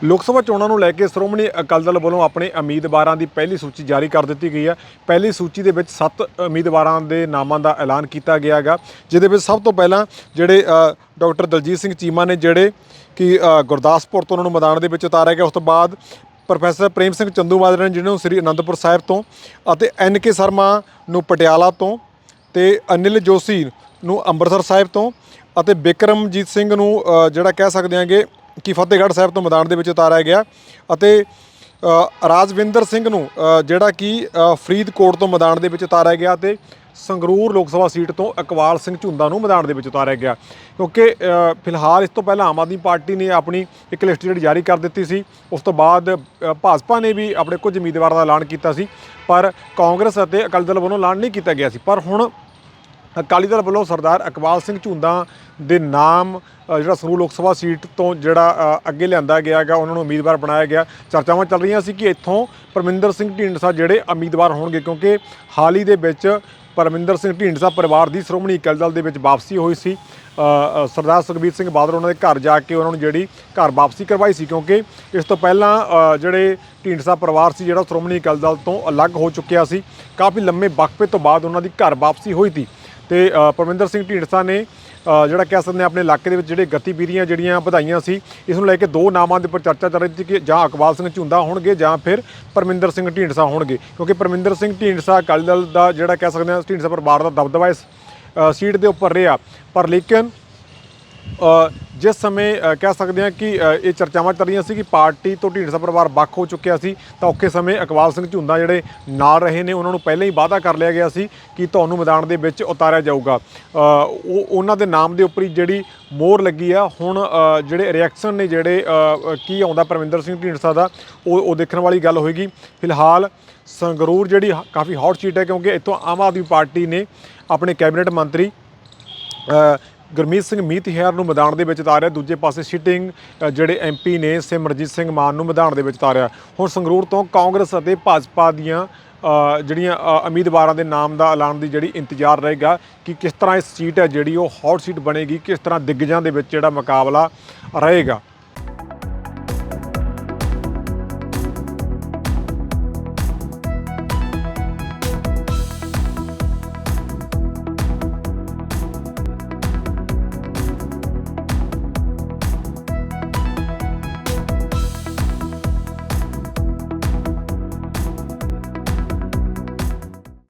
ਲੋਕ ਸਭਾ ਚੋਣਾਂ ਨੂੰ ਲੈ ਕੇ ਸ਼੍ਰੋਮਣੀ ਅਕਾਲੀ ਦਲ ਵੱਲੋਂ ਆਪਣੇ ਉਮੀਦਵਾਰਾਂ ਦੀ ਪਹਿਲੀ ਸੂਚੀ ਜਾਰੀ ਕਰ ਦਿੱਤੀ ਗਈ ਹੈ। ਪਹਿਲੀ ਸੂਚੀ ਦੇ ਵਿੱਚ 7 ਉਮੀਦਵਾਰਾਂ ਦੇ ਨਾਮਾਂ ਦਾ ਐਲਾਨ ਕੀਤਾ ਗਿਆ ਹੈਗਾ ਜਿਹਦੇ ਵਿੱਚ ਸਭ ਤੋਂ ਪਹਿਲਾਂ ਜਿਹੜੇ ਅ, ਡਾਕਟਰ ਦਲਜੀਤ ਸਿੰਘ ਚੀਮਾ ਨੇ ਜਿਹੜੇ ਕਿ ਗੁਰਦਾਸਪੁਰ ਤੋਂ ਉਹਨਾਂ ਨੂੰ ਮੈਦਾਨ ਦੇ ਵਿੱਚ ਉਤਾਰਿਆ ਗਿਆ। ਉਸ ਤੋਂ ਬਾਅਦ ਪ੍ਰੋਫੈਸਰ ਪ੍ਰੇਮ ਸਿੰਘ ਚੰਦੂਮਾਜਰਾ ਨੇ ਜਿਹਨਾਂ ਨੂੰ ਸ੍ਰੀ ਅਨੰਦਪੁਰ ਸਾਹਿਬ ਤੋਂ ਅਤੇ ਐਨ ਕੇ ਸ਼ਰਮਾ ਨੂੰ ਪਟਿਆਲਾ ਤੋਂ ਤੇ ਅਨਿਲ ਜੋਸ਼ੀ ਨੂੰ ਅੰਮ੍ਰਿਤਸਰ ਸਾਹਿਬ ਤੋਂ ਅਤੇ ਬਿਕਰਮਜੀਤ ਸਿੰਘ ਨੂੰ ਜਿਹੜਾ ਕਹਿ ਸਕਦੇ ਹਾਂਗੇ ਕਿ ਫਤਿਹਗੜ੍ਹ ਸਾਹਿਬ ਤੋਂ ਮੈਦਾਨ ਦੇ ਵਿੱਚ ਉਤਾਰਿਆ ਗਿਆ ਅਤੇ ਰਾਜਵਿੰਦਰ ਸਿੰਘ ਨੂੰ ਜਿਹੜਾ ਕਿ ਫਰੀਦਕੋਟ ਤੋਂ ਮੈਦਾਨ ਦੇ ਵਿੱਚ ਉਤਾਰਿਆ ਗਿਆ ਤੇ ਸੰਗਰੂਰ ਲੋਕ ਸਭਾ ਸੀਟ ਤੋਂ ਇਕਬਾਲ ਸਿੰਘ ਝੁੰਦਾ ਨੂੰ ਮੈਦਾਨ ਦੇ ਵਿੱਚ ਉਤਾਰਿਆ ਗਿਆ। ਕਿਉਂਕਿ ਫਿਲਹਾਲ ਇਸ ਤੋਂ ਪਹਿਲਾਂ ਆਮ ਆਦਮੀ ਪਾਰਟੀ ਨੇ ਆਪਣੀ ਇੱਕ ਲਿਸਟ ਜਿਹੜੀ ਜਾਰੀ ਕਰ ਦਿੱਤੀ ਸੀ, ਉਸ ਤੋਂ ਬਾਅਦ ਭਾਜਪਾ ਨੇ ਵੀ ਆਪਣੇ ਕੁਝ ਉਮੀਦਵਾਰਾਂ ਦਾ ਐਲਾਨ ਕੀਤਾ ਸੀ, ਪਰ ਕਾਂਗਰਸ ਅਤੇ ਅਕਾਲੀ ਦਲ ਵੱਲੋਂ ਐਲਾਨ ਨਹੀਂ ਕੀਤਾ ਗਿਆ ਸੀ। ਪਰ ਹੁਣ ਅਕਾਲੀ ਦਲ ਵੱਲੋਂ ਸਰਦਾਰ ਇਕਬਾਲ ਸਿੰਘ ਝੁੰਦਾ ਦੇ ਨਾਮ ਜਿਹੜਾ ਸੰਗਰੂਰ ਲੋਕ ਸਭਾ ਸੀਟ ਤੋਂ ਜਿਹੜਾ ਅੱਗੇ ਲਿਆਂਦਾ ਗਿਆ ਹੈਗਾ, ਉਹਨਾਂ ਨੂੰ ਉਮੀਦਵਾਰ ਬਣਾਇਆ ਗਿਆ। ਚਰਚਾਵਾਂ ਚੱਲ ਰਹੀਆਂ ਸੀ ਕਿ ਇੱਥੋਂ ਪਰਮਿੰਦਰ ਸਿੰਘ ਢੀਂਡਸਾ ਜਿਹੜੇ ਉਮੀਦਵਾਰ ਹੋਣਗੇ, ਕਿਉਂਕਿ ਹਾਲ ਹੀ ਦੇ ਵਿੱਚ ਪਰਮਿੰਦਰ ਸਿੰਘ ਢੀਂਡਸਾ ਪਰਿਵਾਰ ਦੀ ਸ਼੍ਰੋਮਣੀ ਅਕਾਲੀ ਦਲ ਦੇ ਵਿੱਚ ਵਾਪਸੀ ਹੋਈ ਸੀ। ਸਰਦਾਰ ਸੁਖਬੀਰ ਸਿੰਘ ਬਾਦਲ ਉਹਨਾਂ ਦੇ ਘਰ ਜਾ ਕੇ ਉਹਨਾਂ ਨੂੰ ਜਿਹੜੀ ਘਰ ਵਾਪਸੀ ਕਰਵਾਈ ਸੀ, ਕਿਉਂਕਿ ਇਸ ਤੋਂ ਪਹਿਲਾਂ ਜਿਹੜੇ ਢੀਂਡਸਾ ਪਰਿਵਾਰ ਸੀ, ਜਿਹੜਾ ਸ਼੍ਰੋਮਣੀ ਅਕਾਲੀ ਦਲ ਤੋਂ ਅਲੱਗ ਹੋ ਚੁੱਕਿਆ ਸੀ। ਕਾਫੀ ਲੰਮੇ ਵਕਫੇ ਤੋਂ ਬਾਅਦ ਉਹਨਾਂ ਦੀ ਘਰ ਵਾਪਸੀ ਹੋਈ ਸੀ। ਤੇ ਪਰਮਿੰਦਰ ਸਿੰਘ ਢੀਂਡਸਾ ਨੇ ਜਿਹੜਾ ਕਹਿ ਸਕਦੇ ਹਾਂ ਆਪਣੇ ਇਲਾਕੇ ਦੇ ਵਿੱਚ ਜਿਹੜੇ ਗਤੀਵਿਧੀਆਂ ਜਿਹੜੀਆਂ ਵਧਾਈਆਂ ਸੀ, ਇਸ ਨੂੰ ਲੈ ਕੇ ਦੋ ਨਾਵਾਂ ਦੇ ਉੱਪਰ ਚਰਚਾ ਚੱਲ ਰਹੀ ਸੀ ਕਿ ਜਾਂ ਇਕਬਾਲ ਸਿੰਘ ਝੁੰਦਾ ਹੋਣਗੇ ਜਾਂ ਫਿਰ ਪਰਮਿੰਦਰ ਸਿੰਘ ਢੀਂਡਸਾ ਹੋਣਗੇ। ਕਿਉਂਕਿ ਪਰਮਿੰਦਰ ਸਿੰਘ ਢੀਂਡਸਾ ਅਕਾਲੀ ਦਲ ਦਾ ਜਿਹੜਾ ਕਹਿ ਸਕਦੇ ਹਾਂ ਢੀਂਡਸਾ ਪਰਿਵਾਰ ਦਾ ਦਬਦਬਾ ਇਸ ਸੀਟ ਦੇ ਉੱਪਰ ਰਿਹਾ। ਪਰ ਲੇਕਿਨ ਜਿਸ ਸਮੇਂ ਕਹਿ ਸਕਦੇ ਹਾਂ ਕਿ ਇਹ ਚਰਚਾਵਾਂ ਚੱਲ ਰਹੀਆਂ ਸੀ ਕਿ ਪਾਰਟੀ ਤੋਂ ਢੀਂਡਸਾ ਪਰਿਵਾਰ ਵੱਖ ਹੋ ਚੁੱਕਿਆ ਸੀ, ਤਾਂ ਔਖੇ ਸਮੇਂ ਇਕਬਾਲ ਸਿੰਘ ਝੁੰਦਾ ਜਿਹੜੇ ਨਾਲ ਰਹੇ ਨੇ, ਉਹਨਾਂ ਨੂੰ ਪਹਿਲਾਂ ਹੀ ਵਾਅਦਾ ਕਰ ਲਿਆ ਗਿਆ ਸੀ ਕਿ ਤੁਹਾਨੂੰ ਮੈਦਾਨ ਦੇ ਵਿੱਚ ਉਤਾਰਿਆ ਜਾਊਗਾ। ਉਹ, ਉਹਨਾਂ ਦੇ ਨਾਮ ਦੇ ਉੱਪਰ ਹੀ ਜਿਹੜੀ ਮੋਹਰ ਲੱਗੀ ਆ, ਹੁਣ ਜਿਹੜੇ ਰਿਐਕਸ਼ਨ ਨੇ ਜਿਹੜੇ ਕੀ ਆਉਂਦਾ ਪਰਮਿੰਦਰ ਸਿੰਘ ਢੀਂਡਸਾ ਦਾ, ਉਹ ਉਹ ਦੇਖਣ ਵਾਲੀ ਗੱਲ ਹੋਏਗੀ। ਫਿਲਹਾਲ ਸੰਗਰੂਰ ਜਿਹੜੀ ਕਾਫੀ ਹੌਟ ਸੀਟ ਹੈ, ਕਿਉਂਕਿ ਇੱਥੋਂ ਆਮ ਆਦਮੀ ਪਾਰਟੀ ਨੇ ਆਪਣੇ ਕੈਬਨਿਟ ਮੰਤਰੀ ਗੁਰਮੀਤ ਸਿੰਘ ਮੀਤਹਿਰ ਨੂੰ ਮੈਦਾਨ ਦੇ ਵਿੱਚ ਉਤਾਰਿਆ ਦੂਜੇ ਪਾਸੇ ਸਿਟਿੰਗ ਅ, ਜਿਹੜੇ ਐਮਪੀ ਨੇ ਸਿਮਰਜੀਤ ਸਿੰਘ ਮਾਨ ਨੂੰ ਮੈਦਾਨ ਦੇ ਵਿੱਚ ਉਤਾਰਿਆ। ਹੁਣ ਸੰਗਰੂਰ ਤੋਂ ਕਾਂਗਰਸ ਅਤੇ ਭਾਜਪਾ ਦੀਆਂ ਜਿਹੜੀਆਂ ਉਮੀਦਵਾਰਾਂ ਦੇ ਨਾਮ ਦਾ ਐਲਾਨ ਦੀ ਜਿਹੜੀ ਇੰਤਜ਼ਾਰ ਰਹੇਗਾ ਕਿ ਕਿਸ ਤਰ੍ਹਾਂ ਇਹ ਸੀਟ ਹੈ ਜਿਹੜੀ ਉਹ ਹੌਟ ਸੀਟ ਬਣੇਗੀ ਕਿਸ ਤਰ੍ਹਾਂ ਦਿੱਗਜਾਂ ਦੇ ਵਿੱਚ ਜਿਹੜਾ ਮੁਕਾਬਲਾ ਰਹੇਗਾ।